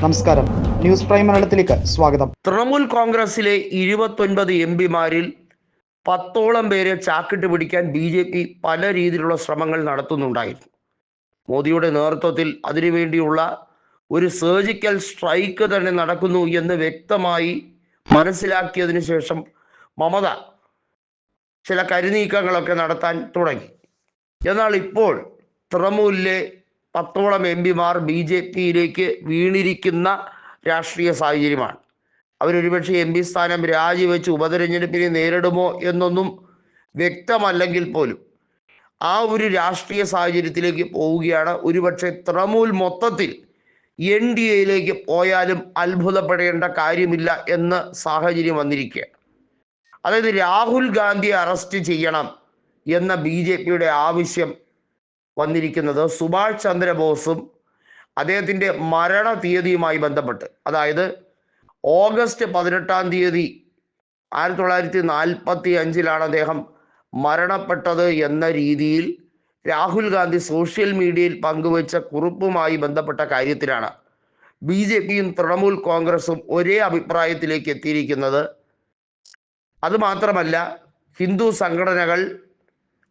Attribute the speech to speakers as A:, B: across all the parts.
A: നമസ്കാരം. News prime മലയാളത്തിലേക്ക് സ്വാഗതം.
B: തൃണമൂൽ കോൺഗ്രസിലെ ഇരുപത്തൊൻപത് എം പിമാരിൽ പത്തോളം പേരെ ചാക്കിട്ട് പിടിക്കാൻ ബി ജെ പി പല രീതിയിലുള്ള ശ്രമങ്ങൾ നടത്തുന്നുണ്ടായിരുന്നു. മോദിയുടെ നേതൃത്വത്തിൽ അതിനുവേണ്ടിയുള്ള ഒരു സർജിക്കൽ സ്ട്രൈക്ക് തന്നെ നടക്കുന്നു എന്ന് വ്യക്തമായി മനസ്സിലാക്കിയതിനു ശേഷം മമത ചില കരുനീക്കങ്ങളൊക്കെ നടത്താൻ തുടങ്ങി. എന്നാൽ ഇപ്പോൾ തൃണമൂലിലെ പത്തോളം എം പിമാർ ബി ജെ പിയിലേക്ക് വീണിരിക്കുന്ന രാഷ്ട്രീയ സാഹചര്യമാണ്. അവരൊരുപക്ഷെ എം പി സ്ഥാനം രാജിവെച്ച് ഉപതെരഞ്ഞെടുപ്പിനെ നേരിടുമോ എന്നൊന്നും വ്യക്തമല്ലെങ്കിൽ പോലും ആ ഒരു രാഷ്ട്രീയ സാഹചര്യത്തിലേക്ക് പോവുകയാണ്. ഒരുപക്ഷെ തൃണമൂൽ മൊത്തത്തിൽ എൻ ഡി എയിലേക്ക് പോയാലും അത്ഭുതപ്പെടേണ്ട കാര്യമില്ല എന്ന് സാഹചര്യം വന്നിരിക്കുക അതായത് രാഹുൽ ഗാന്ധിയെ അറസ്റ്റ് ചെയ്യണം എന്ന ബി ആവശ്യം വന്നിരിക്കുന്നത് സുഭാഷ് ചന്ദ്രബോസും അദ്ദേഹത്തിന്റെ മരണ തീയതിയുമായി ബന്ധപ്പെട്ട്. അതായത് ഓഗസ്റ്റ് പതിനെട്ടാം തീയതി ആയിരത്തി തൊള്ളായിരത്തി നാൽപ്പത്തി അഞ്ചിലാണ് അദ്ദേഹം മരണപ്പെട്ടത് എന്ന രീതിയിൽ രാഹുൽ ഗാന്ധി സോഷ്യൽ മീഡിയയിൽ പങ്കുവച്ച കുറിപ്പുമായി ബന്ധപ്പെട്ട കാര്യത്തിലാണ് ബി ജെ പിയും തൃണമൂൽ കോൺഗ്രസും ഒരേ അഭിപ്രായത്തിലേക്ക് എത്തിയിരിക്കുന്നത്. അതുമാത്രമല്ല ഹിന്ദു സംഘടനകൾ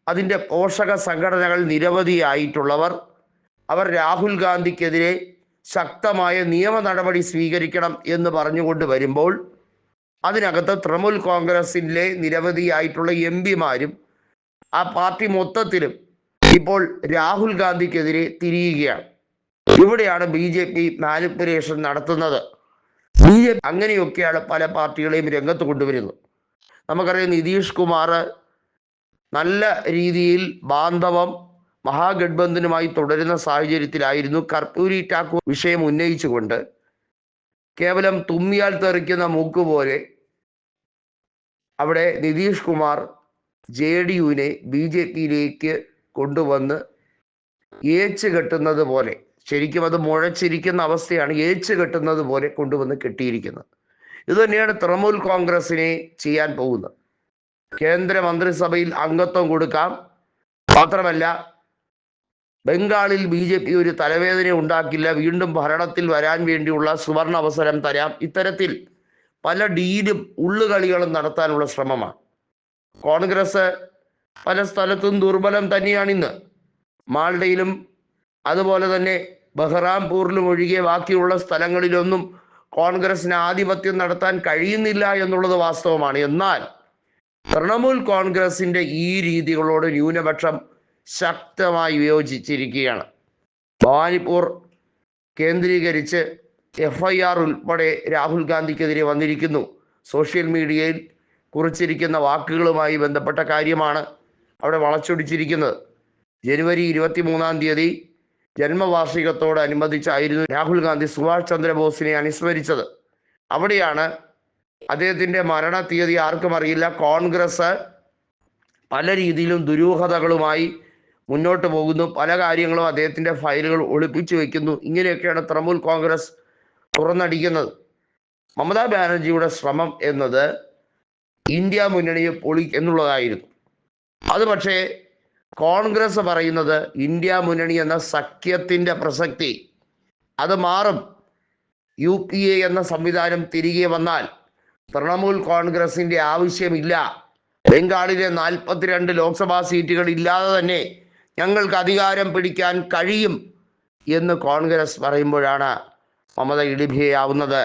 B: അതിന്റെ പോഷക സംഘടനകൾ നിരവധിയായിട്ടുള്ളവർ. അവർ രാഹുൽ ഗാന്ധിക്കെതിരെ ശക്തമായ നിയമ നടപടി സ്വീകരിക്കണം എന്ന് പറഞ്ഞുകൊണ്ട് വരുമ്പോൾ അതിനകത്ത് തൃണമൂൽ കോൺഗ്രസിലെ നിരവധിയായിട്ടുള്ള എം പിമാരും ആ പാർട്ടി മൊത്തത്തിലും ഇപ്പോൾ രാഹുൽ ഗാന്ധിക്കെതിരെ തിരിയുകയാണ്. ഇവിടെയാണ് ബി ജെ പി മാനിപ്പുലേഷൻ നടത്തുന്നത്. ബി ജെ പി അങ്ങനെയൊക്കെയാണ് പല പാർട്ടികളെയും രംഗത്ത് കൊണ്ടുവരുന്നത്. നമുക്കറിയാം നിതീഷ് കുമാർ നല്ല രീതിയിൽ ബാന്ധവം മഹാഗഡ്ബന്ധനുമായി തുടരുന്ന സാഹചര്യത്തിലായിരുന്നു കർപ്പൂരി ഠാക്കൂർ വിഷയം ഉന്നയിച്ചുകൊണ്ട്. കേവലം തുമ്മിയാൽ തെറിക്കുന്ന മൂക്ക് പോലെ അവിടെ നിതീഷ് കുമാർ ജെ ഡി യുവിനെ ബി ജെ പിയിലേക്ക് കൊണ്ടുവന്ന് ഏച്ച് കെട്ടുന്നത് പോലെ ശരിക്കും അത് മുഴച്ചിരിക്കുന്ന അവസ്ഥയാണ് ഏച്ച് കെട്ടുന്നത് പോലെ കൊണ്ടുവന്ന് കെട്ടിയിരിക്കുന്നത്. ഇത് തന്നെയാണ് തൃണമൂൽ കോൺഗ്രസിനെ ചെയ്യാൻ പോകുന്നത്. കേന്ദ്ര മന്ത്രിസഭയിൽ അംഗത്വം കൊടുക്കാം. മാത്രമല്ല ബംഗാളിൽ ബി ജെ പി ഒരു തലവേദന ഉണ്ടാക്കില്ല. വീണ്ടും ഭരണത്തിൽ വരാൻ വേണ്ടിയുള്ള സുവർണ അവസരം തരാം. ഇത്തരത്തിൽ പല ഡീലും ഉള്ളുകളികളും നടത്താനുള്ള ശ്രമമാണ്. കോൺഗ്രസ് പല സ്ഥലത്തും ദുർബലം തന്നെയാണ് ഇന്ന്. മാൾഡയിലും അതുപോലെ തന്നെ ബഹ്റാംപൂരിലും ഒഴികെ ബാക്കിയുള്ള സ്ഥലങ്ങളിലൊന്നും കോൺഗ്രസിന് ആധിപത്യം നടത്താൻ കഴിയുന്നില്ല എന്നുള്ളത് വാസ്തവമാണ്. എന്നാൽ തൃണമൂൽ കോൺഗ്രസിന്റെ ഈ രീതികളോട് ന്യൂനപക്ഷം ശക്തമായി വിയോജിച്ചിരിക്കുകയാണ്. ഭവാനിപ്പൂർ കേന്ദ്രീകരിച്ച് എഫ് ഐ ആർ ഉൾപ്പെടെ രാഹുൽ ഗാന്ധിക്കെതിരെ വന്നിരിക്കുന്നു. സോഷ്യൽ മീഡിയയിൽ കുറിച്ചിരിക്കുന്ന വാക്കുകളുമായി ബന്ധപ്പെട്ട കാര്യമാണ് അവിടെ വളച്ചൊടിച്ചിരിക്കുന്നത്. ജനുവരി ഇരുപത്തി മൂന്നാം തീയതി ജന്മവാർഷികത്തോടനുബന്ധിച്ചായിരുന്നു രാഹുൽ ഗാന്ധി സുഭാഷ് ചന്ദ്രബോസിനെ അനുസ്മരിച്ചത്. അവിടെയാണ് അദ്ദേഹത്തിന്റെ മരണ തീയതി ആർക്കും അറിയില്ല. കോൺഗ്രസ് പല രീതിയിലും ദുരൂഹതകളുമായി മുന്നോട്ട് പോകുന്നു. പല കാര്യങ്ങളും അദ്ദേഹത്തിന്റെ ഫയലുകൾ ഒളിപ്പിച്ചു വെക്കുന്നു. ഇങ്ങനെയൊക്കെയാണ് തൃണമൂൽ കോൺഗ്രസ് തുറന്നടിക്കുന്നത്. മമതാ ബാനർജിയുടെ ശ്രമം എന്നത് ഇന്ത്യ മുന്നണിയെ പൊളി എന്നുള്ളതായിരുന്നു. അത് പക്ഷേ കോൺഗ്രസ് പറയുന്നത് ഇന്ത്യ മുന്നണി എന്ന സഖ്യത്തിന്റെ പ്രസക്തി. അത് മാറും. യു പി എ എന്ന സംവിധാനം തിരികെ വന്നാൽ തൃണമൂൽ കോൺഗ്രസിന്റെ ആവശ്യമില്ല. ബംഗാളിലെ നാൽപ്പത്തിരണ്ട് ലോക്സഭാ സീറ്റുകൾ ഇല്ലാതെ തന്നെ ഞങ്ങൾക്ക് അധികാരം പിടിക്കാൻ കഴിയും എന്ന് കോൺഗ്രസ് പറയുമ്പോഴാണ് മമത ഇടിഭയാവുന്നത്.